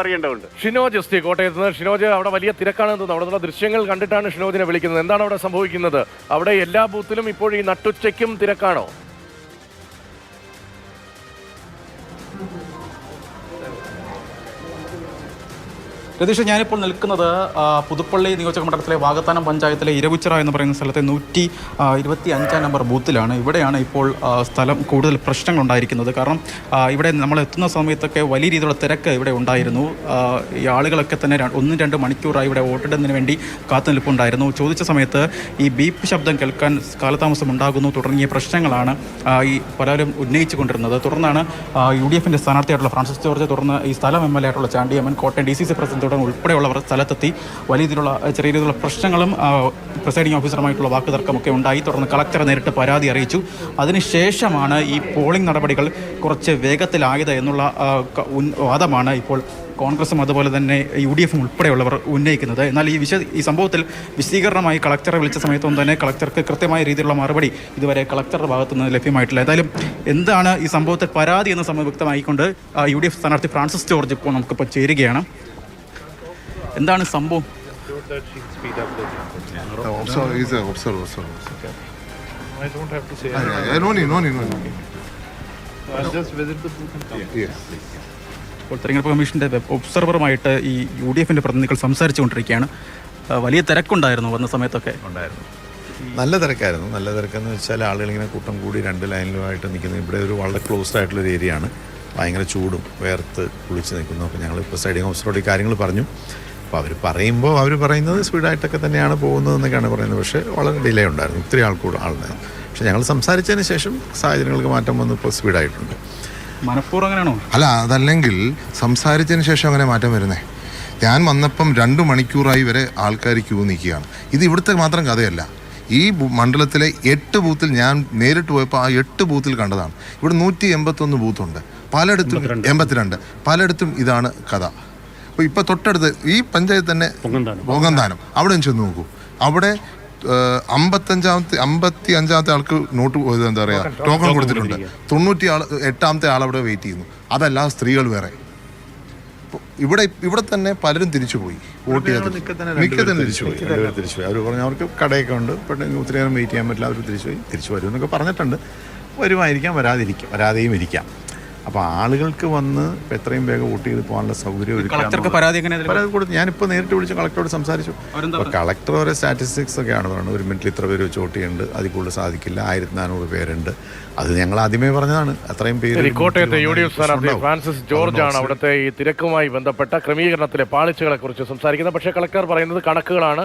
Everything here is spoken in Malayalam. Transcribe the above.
അറിയേണ്ടതുണ്ട്. ഷിനോജ് എസ് ടി കോട്ടയത്ത് നിന്ന്. ഷിനോജ് അവിടെ വലിയ തിരക്കാണെന്ന് തോന്നുന്നു. അവിടെ നിന്നുള്ള ദൃശ്യങ്ങൾ കണ്ടിട്ടാണ് ഷിനോജിനെ വിളിക്കുന്നത്. എന്താണ് അവിടെ സംഭവിക്കുന്നത്? അവിടെ എല്ലാ ബൂത്തിലും ഇപ്പോൾ ഈ നട്ടുച്ചയ്ക്കും തിരക്കാണോ? രതീഷ് ഞാനിപ്പോൾ നിൽക്കുന്നത് പുതുപ്പള്ളി നിയോജക മണ്ഡലത്തിലെ വാഗത്താനം പഞ്ചായത്തിലെ ഇരവുച്ചിറ എന്ന് പറയുന്ന സ്ഥലത്തെ നൂറ്റി ഇരുപത്തി അഞ്ചാം നമ്പർ ബൂത്തിലാണ്. ഇവിടെയാണ് ഇപ്പോൾ സ്ഥലം കൂടുതൽ പ്രശ്നങ്ങളുണ്ടായിരിക്കുന്നത്. കാരണം ഇവിടെ നമ്മൾ എത്തുന്ന സമയത്തൊക്കെ വലിയ രീതിയിലുള്ള തിരക്ക് ഇവിടെ ഉണ്ടായിരുന്നു. ഈ ആളുകളൊക്കെ തന്നെ ഒന്നും രണ്ട് മണിക്കൂറായി ഇവിടെ വോട്ടിടുന്നതിന് വേണ്ടി കാത്തുനിൽപ്പുണ്ടായിരുന്നു. ചോദിച്ച സമയത്ത് ഈ ബീപ്പ് ശബ്ദം കേൾക്കാൻ കാലതാമസം ഉണ്ടാകുന്നു തുടങ്ങിയ പ്രശ്നങ്ങളാണ് ഈ പലരും ഉന്നയിച്ചു കൊണ്ടിരുന്നത് തുടർന്നാണ് യു ഡി എഫിന്റെ സ്ഥാനാർത്ഥിയായിട്ടുള്ള ഫ്രാൻസിസ് ജോർജ് തുടർന്ന് ഈ സ്ഥലം എം എൽ എ ആയിട്ടുള്ള Chandy Oommen Kottayam D C C president തുടങ്ങി ഉൾപ്പെടെയുള്ളവർ സ്ഥലത്തെത്തി വലിയ രീതിയിലുള്ള ചെറിയ രീതിയിലുള്ള പ്രശ്നങ്ങളും പ്രിസൈഡിംഗ് ഓഫീസറുമായിട്ടുള്ള വാക്കുതർക്കമൊക്കെ ഉണ്ടായി. തുടർന്ന് കളക്ടറെ നേരിട്ട് പരാതി അറിയിച്ചു. അതിനുശേഷമാണ് ഈ പോളിംഗ് നടപടികൾ കുറച്ച് വേഗത്തിലായത് എന്നുള്ള വാദമാണ് ഇപ്പോൾ കോൺഗ്രസും അതുപോലെ തന്നെ യു ഡി എഫും ഉൾപ്പെടെയുള്ളവർ ഉന്നയിക്കുന്നത്. എന്നാൽ ഈ വിശ ഈ സംഭവത്തിൽ വിശദീകരണമായി കളക്ടറെ വിളിച്ച സമയത്തൊന്നും തന്നെ കളക്ടർക്ക് കൃത്യമായ രീതിയിലുള്ള മറുപടി ഇതുവരെ കളക്ടറുടെ ഭാഗത്തു നിന്ന് ലഭ്യമായിട്ടില്ല. ഏതായാലും എന്താണ് ഈ സംഭവത്തിൽ പരാതി എന്ന സംഭവം വ്യക്തമായിക്കൊണ്ട് യു ഡി എഫ് സ്ഥാനാർത്ഥി ഫ്രാൻസിസ് ജോർജ് ഇപ്പോൾ നമുക്കിപ്പോൾ ചേരുകയാണ്. എന്താണ് സംഭവം Observe, he's a observer, observer. I don't have to say. I, I, I no need, no need, no need. I'll just visit the booth and come. Yes. ഇപ്പോൾ തെരഞ്ഞെടുപ്പ് കമ്മീഷന്റെ വെബ് ഒബ്സർവറുമായിട്ട് ഈ യു ഡി എഫിന്റെ പ്രതിനിധികൾ സംസാരിച്ചുകൊണ്ടിരിക്കുകയാണ് ആ, വലിയ തിരക്കുണ്ടായിരുന്നു വന്ന സമയത്തൊക്കെ ഉണ്ടായിരുന്നു നല്ല തിരക്കായിരുന്നു നല്ല തിരക്കെന്ന് വെച്ചാൽ ആളുകൾ ഇങ്ങനെ കൂട്ടം കൂടി രണ്ട് ലൈനിലുമായിട്ട് നിൽക്കുന്നത് ഇവിടെ ഒരു വളരെ ക്ലോസ്ഡ് ആയിട്ടുള്ള ഏരിയയാണ് ഏരിയ ആണ് ഭയങ്കര ചൂടും വേർത്ത് കുളിച്ച് നിൽക്കുന്നു അപ്പോൾ ഞങ്ങൾ ഇപ്പോൾ സൈഡിങ് ഓഫീസറോട് ഈ കാര്യങ്ങൾ പറഞ്ഞു അപ്പോൾ അവർ പറയുമ്പോൾ അവർ പറയുന്നത് സ്പീഡായിട്ടൊക്കെ തന്നെയാണ് പോകുന്നത് എന്നൊക്കെയാണ് പറയുന്നത്. പക്ഷേ വളരെ ഡിലേ ഉണ്ടായിരുന്നു. ഇത്രയും ആൾക്കൂടെ ആളുണ്ടായിരുന്നു പക്ഷേ ഞങ്ങൾ സംസാരിച്ചതിന് ശേഷം സാഹചര്യങ്ങൾക്ക് മാറ്റം വന്നു ഇപ്പോൾ സ്പീഡായിട്ടുണ്ട്. മനഃപൂർവം അങ്ങനെയാണോ? അല്ല അതല്ലെങ്കിൽ സംസാരിച്ചതിന് ശേഷം അങ്ങനെ മാറ്റം വരുന്നേ? ഞാൻ വന്നപ്പം രണ്ട് മണിക്കൂറായി വരെ ആൾക്കാർ ക്യൂ നിൽക്കുകയാണ്. ഇത് ഇവിടുത്തെ മാത്രം കഥയല്ല. ഈ മണ്ഡലത്തിലെ എട്ട് ബൂത്തിൽ ഞാൻ നേരിട്ട് പോയപ്പോൾ ആ എട്ട് ബൂത്തിൽ കണ്ടതാണ്. ഇവിടെ നൂറ്റി എൺപത്തൊന്ന് ബൂത്തുണ്ട്. പലയിടത്തും എൺപത്തിരണ്ട്. പലയിടത്തും ഇതാണ് കഥ. അപ്പോൾ ഇപ്പോൾ തൊട്ടടുത്ത് ഈ പഞ്ചായത്ത് തന്നെ പൊങ്ങന്താനം. അവിടെ ചെന്ന് നോക്കൂ. അവിടെ അമ്പത്തഞ്ചാമത്തെ അമ്പത്തി അഞ്ചാമത്തെ ആൾക്ക് നോട്ട് എന്താ പറയുക ടോക്കൺ കൊടുത്തിട്ടുണ്ട്. തൊണ്ണൂറ്റി ആൾ എട്ടാമത്തെ ആൾ അവിടെ വെയിറ്റ് ചെയ്യുന്നു. അതല്ല സ്ത്രീകൾ വേറെ. ഇപ്പൊ ഇവിടെ ഇവിടെ തന്നെ പലരും തിരിച്ചുപോയി വോട്ട് ചെയ്ത് മിക്ക തന്നെ തിരിച്ചുപോയി തിരിച്ചു തിരിച്ചുപോയി അവർ പറഞ്ഞു അവർക്ക് കടയൊക്കെ ഉണ്ട്. പെട്ടെന്ന് ഒത്തിരി നേരം വെയിറ്റ് ചെയ്യാൻ പറ്റില്ല. അവർ തിരിച്ചുപോയി തിരിച്ചു വരും എന്നൊക്കെ പറഞ്ഞിട്ടുണ്ട്. വരുമായിരിക്കാം വരാതിരിക്കാം വരാതെയും ഇരിക്കാം. അപ്പോൾ ആളുകൾക്ക് വന്ന് ഇപ്പം എത്രയും വേഗം വോട്ട് ചെയ്ത് പോകാനുള്ള സൗകര്യം ഒരുക്കുക കളക്ടർക്ക് പരാതി എങ്ങനെ അതിൽ പരാതി കൊടുത്തു ഞാനിപ്പോൾ നേരിട്ട് വിളിച്ച് കളക്ടറോട് സംസാരിച്ചു. അപ്പൊ അപ്പോൾ കളക്ടർ ഓരോ സ്റ്റാറ്റിസ്റ്റിക്സ് ഒക്കെ ആണ് പറയുന്നത് ഒരു മിനിറ്റിൽ ഇത്ര പേര് വെച്ച് വോട്ട് ചെയ്യുന്നുണ്ട്. അതിൽ കൂടുതൽ സാധിക്കില്ല. ആയിരത്തി നാനൂറ് പേരുണ്ട്. അത് ഞങ്ങൾ ആദ്യമേ പറഞ്ഞതാണ്. അത്രയും പേര് ശരി കോട്ടയത്തെ യു ഡി എഫ് സ്ഥാനാർത്ഥി ഫ്രാൻസിസ് ജോർജ് ആണ് അവിടുത്തെ ഈ തിരക്കുമായി ബന്ധപ്പെട്ട ക്രമീകരണത്തിലെ പാളിച്ചകളെ കുറിച്ച് സംസാരിക്കുന്നത്. പക്ഷേ കളക്ടർ പറയുന്നത് കണക്കുകളാണ്.